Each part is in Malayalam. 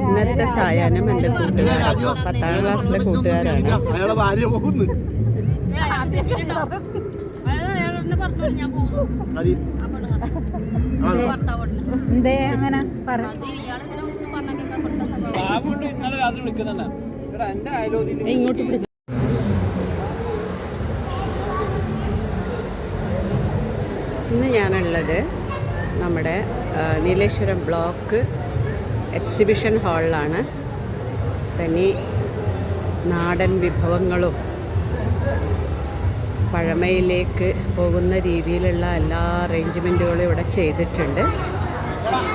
ഇന്നത്തെ സായാഹ്നം എന്റെ കൂട്ടുകാരാണ്. പത്താം ക്ലാസ്സിലെ കൂട്ടുകാരാണ്. അയാളെ ഭാര്യ പോകുന്നു. എന്തേ അങ്ങനെ ഇങ്ങോട്ട് ഇന്ന് ഞാനുള്ളത് നമ്മുടെ നീലേശ്വരം ബ്ലോക്ക് എക്സിബിഷൻ ഹാളിലാണ്. തനി നാടൻ വിഭവങ്ങളും പഴമയിലേക്ക് പോകുന്ന രീതിയിലുള്ള എല്ലാ അറേഞ്ച്മെന്റുകളും ഇവിടെ ചെയ്തിട്ടുണ്ട്.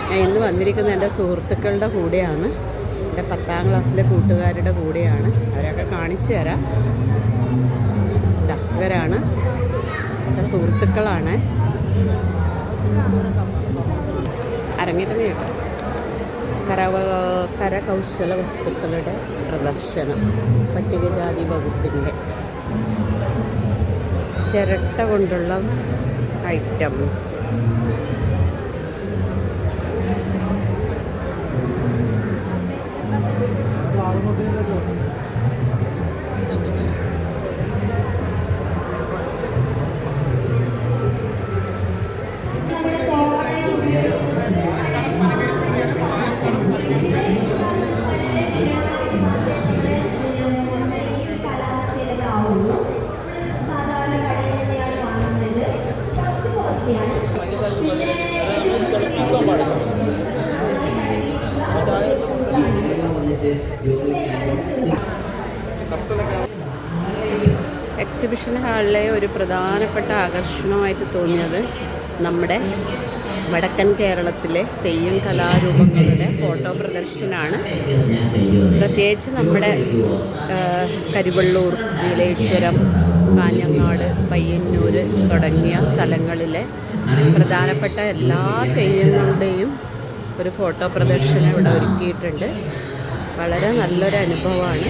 ഞാൻ ഇന്ന് വന്നിരിക്കുന്നത് എന്റെ സുഹൃത്തുക്കളുടെ കൂടെയാണ്. എന്റെ പത്താം ക്ലാസ്സിലെ കൂട്ടുകാരുടെ കൂടെയാണ്. അവരൊക്കെ കാണിച്ചു തരാം. ഇവരാണ്. എന്റെ സുഹൃത്തുക്കളാണ്. അരങ്ങിരുന്ന് കേട്ടോ കരവ കരകൗശല വസ്തുക്കളുടെ പ്രദർശനം പട്ടികജാതി വകുപ്പിന്റെ ചിരട്ട കൊണ്ടുള്ള ഐറ്റംസ് എക്സിബിഷൻ ഹാളിലെ ഒരു പ്രധാനപ്പെട്ട ആകർഷണമായിട്ട് തോന്നിയത് നമ്മുടെ വടക്കൻ കേരളത്തിലെ തെയ്യം കലാരൂപങ്ങളുടെ ഫോട്ടോ പ്രദർശനമാണ്. പ്രത്യേകിച്ച് നമ്മുടെ കരുവള്ളൂർ നീലേശ്വരം കാഞ്ഞങ്ങാട് പയ്യന്നൂർ തുടങ്ങിയ സ്ഥലങ്ങളിലെ പ്രധാനപ്പെട്ട എല്ലാ തെയ്യങ്ങളുടെയും ഒരു ഫോട്ടോ പ്രദർശനം ഇവിടെ ഒരുക്കിയിട്ടുണ്ട്. വളരെ നല്ലൊരു അനുഭവമാണ്.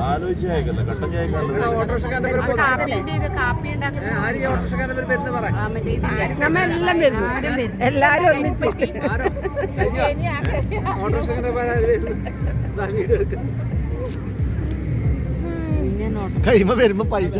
കട്ടൻ നമ്മെല്ലാം വരുന്നു. എല്ലാരും ഒന്നിച്ച്. കൈമ വരുമ്പോ പൈസ